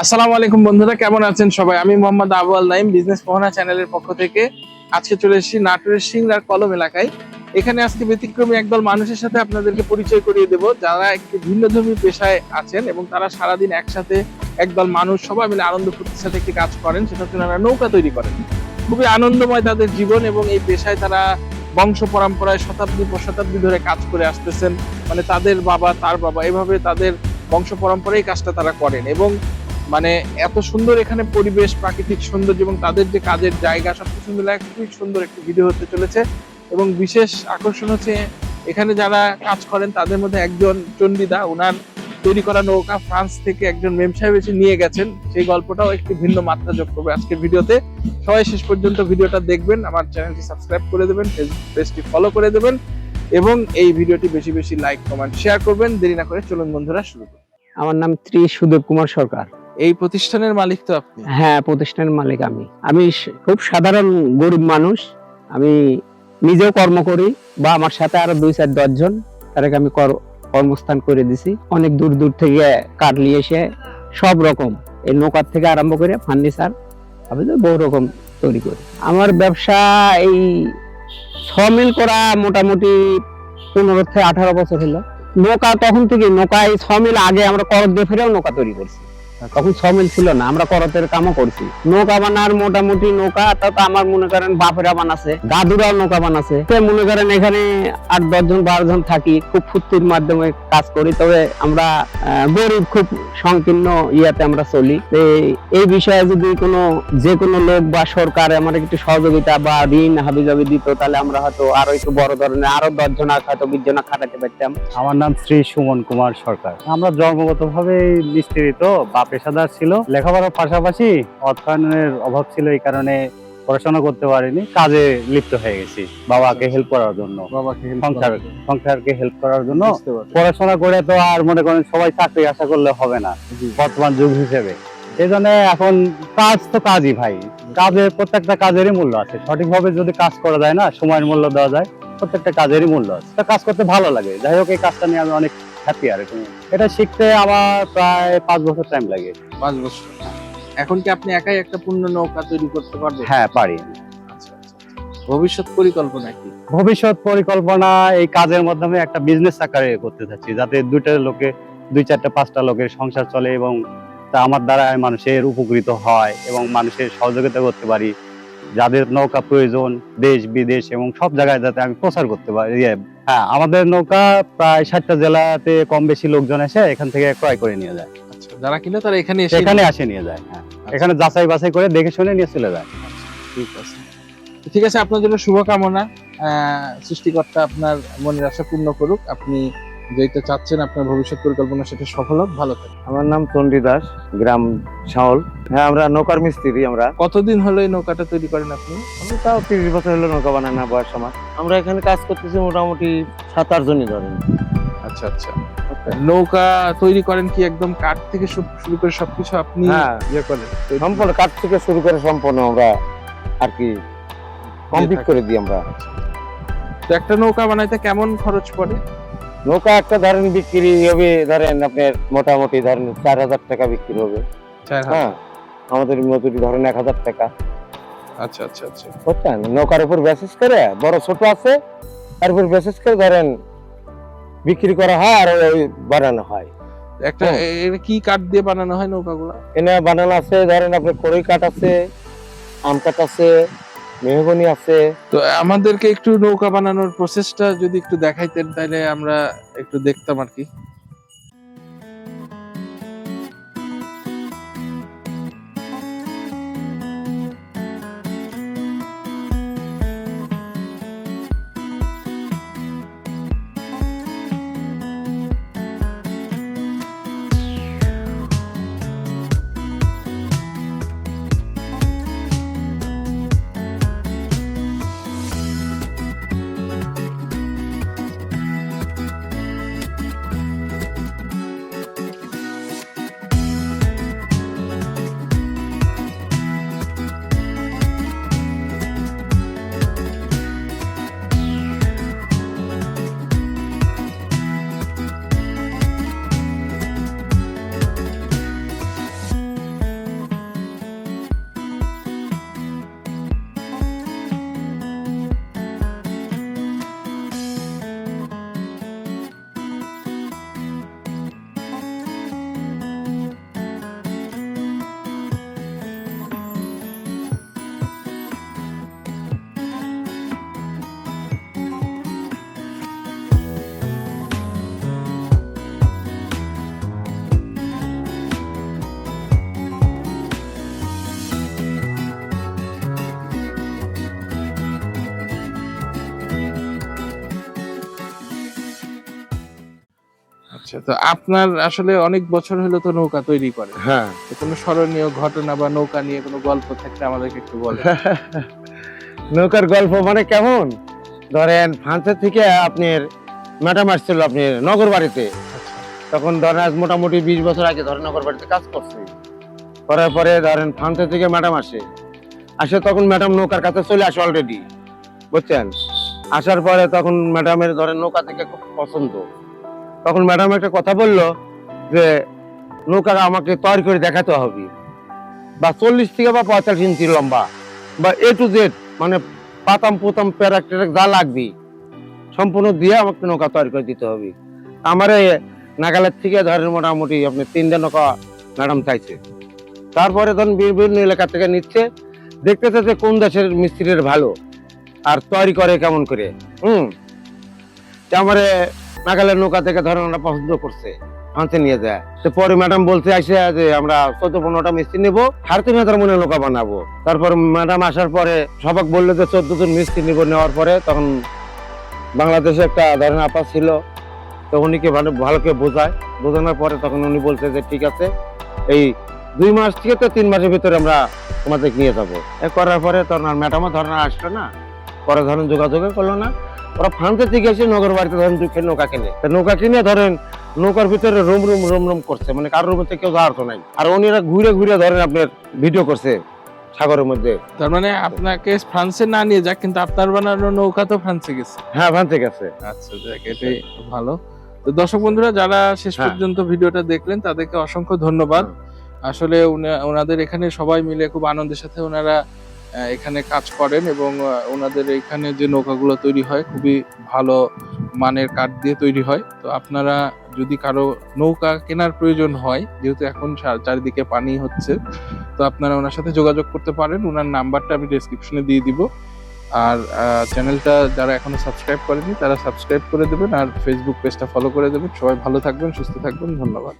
আসসালামু আলাইকুম বন্ধুরা, কেমন আছেন সবাই? আমি মোহাম্মদ আবু আল নাইম বিজনেস মোহনা চ্যানেলের পক্ষ থেকে। আজকে চলে এসেছি নাটোরের সিংড়ার কলম এলাকায়। এখানে আজকে ব্যতিক্রমী একদল মানুষের সাথে আপনাদেরকে পরিচয় করিয়ে দেব। যারা একটি ভিন্নধর্মী পেশায় আছেন এবং তারা সারাদিন একসাথে একদল মানুষ, সবাই মিলে আনন্দ ফুর্তির সাথে একটি কাজ করেন, সেটা হচ্ছে ওনারা নৌকা তৈরি করেন। খুবই আনন্দময় তাদের জীবন এবং এই পেশায় তারা বংশ পরম্পরায় শতাব্দী পর শতাব্দী ধরে কাজ করে আসতেছেন। মানে তাদের বাবা, তার বাবা, এভাবে তাদের বংশ পরম্পরায় কাজটা তারা করেন এবং মানে এত সুন্দর এখানে পরিবেশ, প্রাকৃতিক সৌন্দর্য এবং তাদের যে কাজের জায়গা সবকিছু মিলে খুবই সুন্দর একটি ভিডিও হতে চলেছে এবং বিশেষ আকর্ষণ হচ্ছে এখানে যারা কাজ করেন তাদের মধ্যে একজন চন্ডিদা ওনার তৈরি করা নৌকা ফ্রান্স থেকে একজন মেম সাহেব এসে নিয়ে গেছেন। সেই গল্পটাও একটি ভিন্ন মাত্রা যোগ করবে আজকের ভিডিওতে। সবাই শেষ পর্যন্ত ভিডিওটা দেখবেন, আমার চ্যানেলটি সাবস্ক্রাইব করে দেবেন, ফেসবুক পেজটি ফলো করে দেবেন। এবং এই ভিডিওটি বেশি বেশি লাইক কমেন্ট শেয়ার করবেন। দেরি না করে চলুন বন্ধুরা শুরু করুন আমার নাম ত্রি সুদেব কুমার সরকার। এই প্রতিষ্ঠানের মালিক তো আপনি? হ্যাঁ প্রতিষ্ঠানের মালিক আমি। আমি খুব সাধারণ গরিব মানুষ। আমি নিজেও কর্ম করি বা আমার সাথে আরও দুই চার দশজন তাদেরকে আমি কর- কর্মস্থান করে দিছি। অনেক দূর দূর থেকে কাঠ নিয়ে এসে সব রকম এই নৌকার থেকে আরম্ভ করে ফার্নিচার আমি তো বহু রকম তৈরি করি। আমার ব্যবসা এই সমিল করা মোটামুটি পনেরো থেকে আঠারো বছর হলো। নৌকা তখন থেকে নৌকায় ছ মিল আগে আমরা করদ দিয়ে ফিরেও নৌকা তৈরি করছি। তখন সমিল ছিল না, আমরা করতের কামও করছি। নৌকা বানার মোটামুটি নৌকা, তা তো আমার মনে করেন বাপেরা বানাছে দাদুরাও নৌকা বানাছে। তো মনে করেন এখানে আট, দশ জন, বারো জন থাকি, খুব ফুর্তির মাধ্যমে কাজ করি, তবে আমরা গরিব, খুব সংকীর্ণ ইয়াতে আমরা চলি। এই বিষয়ে যদি কোনো, যে কোনো লোক বা সরকার আমার একটু সহযোগিতা বা ঋণ হাবিজাবি দিত, তাহলে আমরা হয়তো আরও একটু বড় ধরনের, আরও দশ জন হয়তো বিশ জন খাটাতে পারতাম। আমার নাম শ্রী সুমন কুমার সরকার। আমরা জন্মগত ভাবে মিস্ত্রি তো বা পেশাদার ছিল। লেখাপড়ার পাশাপাশি অর্থায়নের অভাব ছিল এই কারণে পড়াশোনা করতে পারিনি। কাজে লিপ্ত হয়ে গেছি। বাবাকে হেল্প করার জন্য। সংসার সংসারকে হেল্প করার জন্য। পড়াশোনা করে তো আর মনে করেন সবাই চাকরি আশা করলে হবে না। বর্তমান যুগ হিসেবে। এই জন্য এখন কাজ তো কাজই ভাই। কাজের প্রত্যেকটা কাজেরই মূল্য আছে। সঠিকভাবে যদি কাজ করা যায় না সময়ের মূল্য দেওয়া যায় প্রত্যেকটা কাজেরই মূল্য আছে। কাজ করতে ভালো লাগে। যাই হোক এই কাজটা নিয়ে আমি অনেক হ্যাপি আর এটা। শিখতে আমার প্রায় পাঁচ বছর টাইম লাগে। পাঁচ বছর। এখন কি আপনি একাই একটা পূর্ণ নৌকা তৈরি করতে পারবেন? হ্যাঁ পারি। আচ্ছা, আচ্ছা, আচ্ছা। ভবিষ্যৎ পরিকল্পনা কি? ভবিষ্যৎ পরিকল্পনা এই কাজের মাধ্যমে একটা বিজনেস আকারে করতে চাচ্ছি যাতে দুইটা লোকে দুই চারটা পাঁচটা লোকের সংসার চলে এবং তা আমার দ্বারা মানুষের উপকৃত হয় এবং মানুষের সহযোগিতা করতে পারি। যাদের নৌকা প্রয়োজন দেশ বিদেশ এবং সব জায়গায় যাতে আমি প্রচার করতে পারি ইয়ে, হ্যাঁ আমাদের নৌকা প্রায় ষাটটা জেলাতে কম বেশি লোকজন এসে এখান থেকে ক্রয় করে নিয়ে যায়। আচ্ছা যারা কিনে তারা এখানে এসে এখানে আসে নিয়ে যায় হ্যাঁ। এখানে যাচাই বাছাই করে দেখে শুনে নিয়ে চলে যায়। ঠিক আছে। ঠিক আছে আপনার জন্য শুভকামনা। সৃষ্টিকর্তা আপনার মনের আশা পূর্ণ করুক। আপনি যেটা চাচ্ছেন আপনার ভবিষ্যৎ পরিকল্পনা সেটা সফল হোক ভালো থাকুন। আমার নাম চন্ডী দাস গ্রাম শাওল। হ্যাঁ আমরা নৌকার মিস্ত্রি আমরা। কতদিন হলো এই নৌকাটা তৈরি করেন আপনি? আমি তাও তিরিশ বছর হলো নৌকা বানায় না বয়স আমার। আমরা এখানে কাজ করতেছি মোটামুটি সাত আট জনই ধরেন। আচ্ছা আচ্ছা। নৌকা তৈরি করেন কি একদম কাঠ থেকে শুরু করে সবকিছু আপনি হ্যাঁ। ইয়ে করেন? সম্পূর্ণ কাঠ থেকে শুরু করে সম্পূর্ণ আমরা আর কি কমপ্লিট করে দিই আমরা। তো একটা নৌকা বানাইতে কেমন খরচ পড়ে? নৌকা একটা ধরেন বিক্রি হবে ধরেন আপনার মোটামুটি ধরেন চার হাজার টাকা বিক্রি হবে। হ্যাঁ আমাদের মজুরি ধরেন এক হাজার টাকা। আচ্ছা আচ্ছা আচ্ছা। বুঝছেন? নৌকার উপর বেসিস করে বড় ছোট আছে তার উপর বেসিস করে ধরেন বিক্রি করা হয় আর ওই বানানো হয়। একটা এটা কি কাঠ দিয়ে বানানো হয় নৌকাগুলা? এনে বানানো আছে ধরেন আপনার কড়ই কাঠ আছে আম কাঠ আছে মেহগনি আছে। তো আমাদেরকে একটু নৌকা বানানোর প্রসেসটা যদি একটু দেখাইতেন তাহলে আমরা একটু দেখতাম আর কি। আচ্ছা তো আপনার আসলে অনেক বছর হলো তো নৌকা তৈরি করে। হ্যাঁ। তো কোনো স্মরণীয় ঘটনা বা নৌকা নিয়ে কোনো গল্প থাকলে আমাদেরকে একটু বলেন। নৌকার গল্প মানে কেমন? ধরেন ফ্রান্সের থেকে আপনার ম্যাডাম আসছিল আপনি নগর বাড়িতে। তখন ধরেন আজ মোটামুটি বিশ বছর আগে ধরেন নগর বাড়িতে কাজ করছে। করার পরে ধরেন ফ্রান্সের থেকে ম্যাডাম আসে। আসে তখন ম্যাডাম নৌকার কাছে চলে আসে অলরেডি বুঝছেন? আসার পরে তখন ম্যাডামের ধরেন নৌকা থেকে খুব পছন্দ। তখন ম্যাডাম একটা কথা বলল যে নৌকা আমাকে তৈরি করে দেখাতে হবে। বা চল্লিশ থেকে বা পঁয়তাল্লিশ ইঞ্চি লম্বা বা এ টু জেড মানে পাতাম পুতাম প্যারাক ট্যারাক যা লাগবে, সম্পূর্ণ দিয়ে আমাকে নৌকা তৈরি করে দিতে হবে। আমার নাগালের থেকে ধরেন মোটামুটি আপনি তিনটে নৌকা ম্যাডাম চাইছে। তারপরে ধরুন বিভিন্ন এলাকা থেকে নিচ্ছে, দেখতেছে যে কোন দেশের মিস্ত্রির ভালো, আর তৈরি করে কেমন করে। হুম? আমারে নাগালের নৌকা থেকে ধরেন ওরা পছন্দ করছে ফ্রান্সে নিয়ে যায়। তো পরে ম্যাডাম বলতে আসে যে আমরা চোদ্দ পনেরোটা মিস্ত্রি নেব, সাড়ে তিন হাজার মনে নৌকা বানাবো। তারপর ম্যাডাম আসার পরে সবাক বলল যে, চোদ্দ জন মিস্ত্রি নিবো নেওয়ার পরে। তখন বাংলাদেশে একটা ধরেন আপা ছিল, তো উনিকে ভালো ভালো করে বোঝায়। বোঝানোর পরে তখন উনি বলছে যে, ঠিক আছে, এই দুই মাস থেকে তো তিন মাসের ভিতরে আমরা তোমাদের নিয়ে যাব। করার পরে তখন আর ম্যাডামও ধরেন আসলো না। পরে ধরেন যোগাযোগ করল না। ওরা ফ্রান্সের থেকে এসে নগর বাড়িতে ধরেন দুঃখে নৌকা কিনে। তো নৌকা কিনে ধরেন নৌকার ভিতরে রুম রুম রুম রুম করছে মানে কারোর রুম কেউ যাওয়ার তো নাই। আর উনিরা ঘুরে ঘুরে ধরেন আপনার ভিডিও করছে সাগরের মধ্যে। তার মানে আপনাকে ফ্রান্সে না নিয়ে যাক কিন্তু আপনার বানানো নৌকা তো ফ্রান্সে গেছে। হ্যাঁ ফ্রান্সে গেছে। আচ্ছা যাক এটাই ভালো। তো দর্শক বন্ধুরা যারা শেষ হ্যাঁ। পর্যন্ত ভিডিওটা দেখলেন তাদেরকে অসংখ্য ধন্যবাদ। আসলে ওনাদের এখানে সবাই মিলে খুব আনন্দের সাথে ওনারা এখানে কাজ করেন এবং ওনাদের এখানে যে নৌকাগুলো তৈরি হয় খুবই ভালো মানের কাঠ দিয়ে তৈরি হয়। তো আপনারা যদি কারও নৌকা কেনার প্রয়োজন হয়, যেহেতু এখন চারিদিকে পানি হচ্ছে, তো আপনারা ওনার সাথে যোগাযোগ করতে পারেন। ওনার নাম্বারটা আমি ডেসক্রিপশনে দিয়ে দিব। আর চ্যানেলটা যারা এখনও সাবস্ক্রাইব করেনি তারা সাবস্ক্রাইব করে দেবেন আর ফেসবুক পেজটা ফলো করে দেবেন। সবাই ভালো থাকবেন, সুস্থ থাকবেন, ধন্যবাদ।